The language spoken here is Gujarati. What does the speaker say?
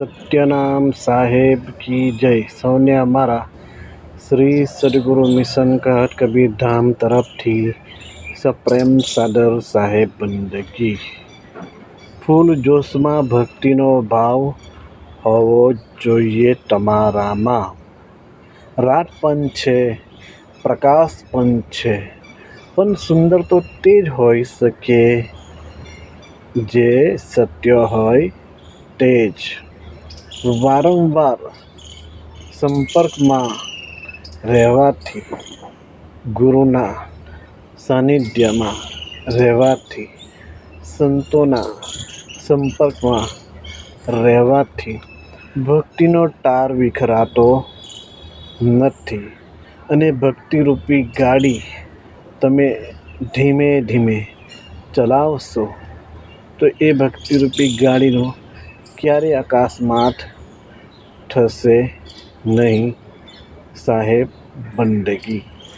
સત્યનામ સાહેબ કી જય. સૌને અમારા શ્રી સદગુરુ મિશન કહત કબીર ધામ તરફથી સપ્રેમ સાદર સાહેબ બંદગી. ફૂલ જોશમાં ભક્તિનો ભાવ હોવો જોઈએ તમારામાં. રાત પણ છે, પ્રકાશ પણ છે, પણ સુંદર તો તે જ હોઈ શકે. જે સત્ય હોય તે જ. વારંવાર સંપર્કમાં રહેવાથી, ગુરુના સાનિધ્યમાં રહેવાથી, સંતોના સંપર્કમાં રહેવાથી ભક્તિનો તાર વિખરાતો નથી અને ભક્તિરૂપી ગાડી તમે ધીમે ધીમે ચલાવશો, તો એ ભક્તિરૂપી ગાડીનો ક્યારેય અકસ્માત થશે નહીં સાહેબ બંદગી